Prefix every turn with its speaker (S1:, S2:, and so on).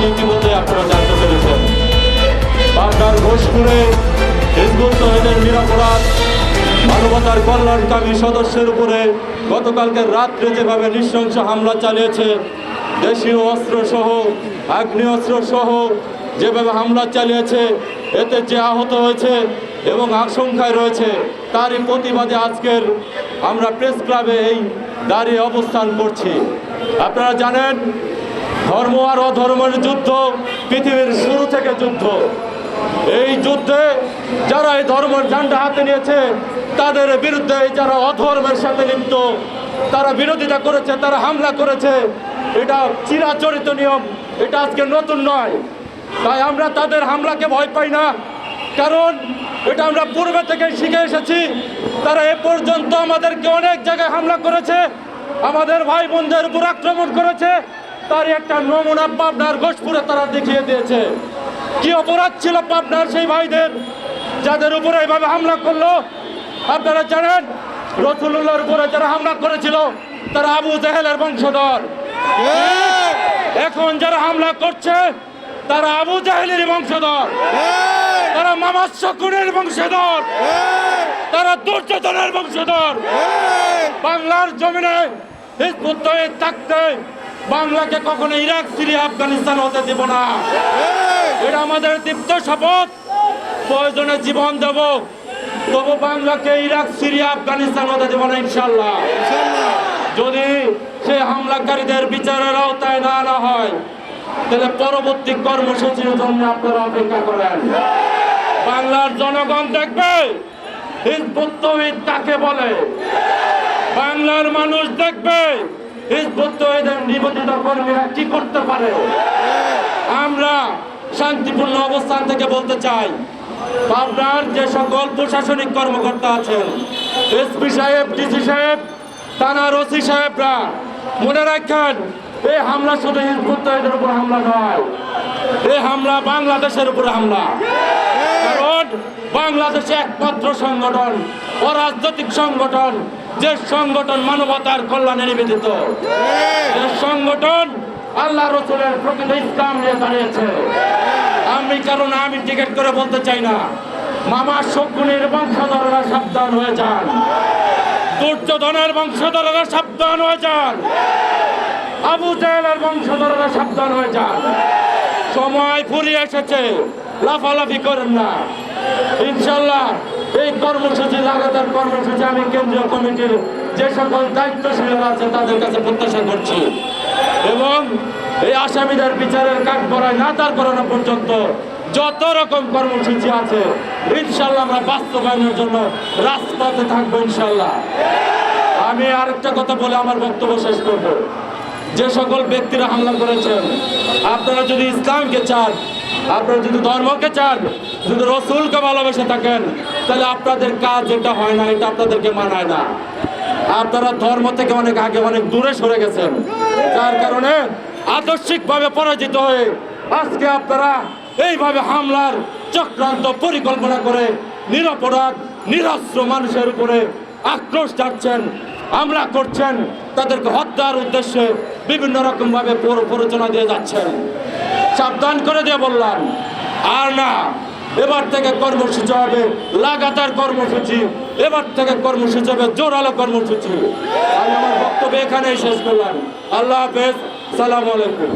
S1: করেছি ইতিমধ্যে আপনারা জানতে পেরেছেন। পাবনার ঘোষপুরে হিজবুত তহিদের নিরাপরাধ, মানবতার কল্যাণকামী সদস্যের উপরে গতকালকে রাত্রে যেভাবে নৃশংস হামলা চালিয়েছে, দেশীয় অস্ত্র সহ আগ্নেয়াস্ত্র সহ যেভাবে হামলা চালিয়েছে, এতে যে আহত হয়েছে এবং আশঙ্কায় রয়েছে, তারই প্রতিবাদে আজকের আমরা প্রেস ক্লাবে এই দাঁড়িয়ে অবস্থান করছি। আপনারা জানেন ধর্ম আর অধর্মের যুদ্ধ পৃথিবীর শুরু থেকে যুদ্ধ। এই যুদ্ধে যারা এই ধর্মের ঝান্ডা হাতে নিয়েছে, তাদের বিরুদ্ধে যারা অধর্মের সাথে লিপ্ত, তারা বিরোধিতা করেছে, তারা হামলা করেছে, এটা চিরাচরিত নিয়ম, এটা আজকে নতুন নয়। তাই আমরা তাদের হামলাকে ভয় পাই না, কারণ এটা আমরা পূর্বে থেকে শিখে এসেছি, তারা এ পর্যন্ত আমাদেরকে অনেক জায়গায় হামলা করেছে, আমাদের ভাই বোনদের উপর আক্রমণ করেছে তার একটা নমুনা পাবনার ঘোষপুরে তারা দেখিয়ে দিয়েছে। কি অপরাধ ছিল পাবনার সেই ভাইদের যাদের উপরে এইভাবে হামলা করল? আপনারা জানেন রসুল্লাহর উপরে যারা হামলা করেছিল তারা আবু জাহেলের বংশধর। এখন যারা হামলা করছে তারা আবু জাহেলের বংশধর। তারা মামাজ শকুনের বংশধর। তারা দুর্যোধনের বংশধর। বাংলার জমিনে হিজবুত থাকতে বাংলাকে কখনো ইরাক সিরিয়া আফগানিস্তান হতে দেব না। এটা আমাদের দীপ্ত শপথ। প্রয়োজনে জীবন দেব। তবু বাংলাকে ইরাক সিরিয়া আফগানিস্তান হতে দেব না ইনশাল্লাহ যদি সে হামলাকারীদের বিচারের আওতায় না আনা হয় তাহলে পরবর্তী কর্মসূচির জন্য আপনারা অপেক্ষা করেন। বাংলার জনগণ দেখবে তৌহিদ কাকে বলে? বাংলার মানুষ দেখবে হিজবুত তৌহিদের নিবেদিত কর্মীরা কি করতে পারে? আমরা শান্তিপূর্ণ অবস্থান থেকে বলতে চাই, পাবনার যে সকল প্রশাসনিক কর্মকর্তা আছেন, এসপি সাহেব, ডিসি সাহেব, থানার ওসি সাহেবরা, মনে রাখেন, এই হামলা শুধু তৌহিদের উপর হামলা নয়, এই হামলা বাংলাদেশের উপর হামলা। কারণ বাংলাদেশে একমাত্র সংগঠন, অরাজনৈতিক সংগঠন যে সংগঠন মানবতার কল্যাণে নিবেদিত, যে সংগঠন আল্লাহ রসুলের প্রকৃত ইসলাম নিয়ে দাঁড়িয়েছে। আমি কারণ আমি টিকিট করে বলতে চাই না, মামা শকুনের বংশধররা সাবধান হয়ে যান। দুর্যোধনের বংশধররা সাবধান হয়ে যান। আবু জাহেলের বংশধররা সাবধান হয়ে যান। সময় ফুরিয়ে এসেছে, লাফালাফি করেন না। ইনশাল্লাহ এই কর্মসূচি, লাগাতার কর্মসূচি আমি কেন্দ্রীয় কমিটির যে সকল দায়িত্বশীলরা আছে তাদের কাছে প্রত্যাশা করছি। এবং এই আসামিদের বিচারের কাঠ করায় না তার করানো পর্যন্ত যত রকম কর্মসূচি আছে ইনশাল্লাহ আমরা বাস্তবায়নের জন্য রাজপথে থাকব ইনশাল্লাহ আমি আরেকটা কথা বলে আমার বক্তব্য শেষ করব। যে সকল ব্যক্তিরা হামলা করেছেন, আপনারা যদি ইসলামকে চান, আপনারা যদি ধর্মকে চান, যদি রসুলকে ভালোবেসে থাকেন তাহলে আপনাদের কাজ এটা হয় না, এটা আপনাদেরকে মানায় না। আপনারা ধর্ম থেকে অনেক আগে অনেক দূরে সরে গেছেন। যার কারণে আদর্শিকভাবে পরাজিত হয়ে আজকে আপনারা এইভাবে হামলার চক্রান্ত পরিকল্পনা করে নিরপরাধ, নিরস্ত্র মানুষের উপরে আক্রোশ যাচ্ছেন হামলা করছেন, তাদেরকে হত্যার উদ্দেশ্যে বিভিন্ন রকম ভাবে প্ররোচনা দিয়ে যাচ্ছেন। সাবধান করে দিয়ে বললাম, আর না। এবার থেকে কর্মসূচি হবে, লাগাতার কর্মসূচি। এবার থেকে কর্মসূচি হবে, জোরালো কর্মসূচি। আমি আমার বক্তব্য এখানেই শেষ করলাম। আল্লাহ হাফেজ, সালাম আলাইকুম।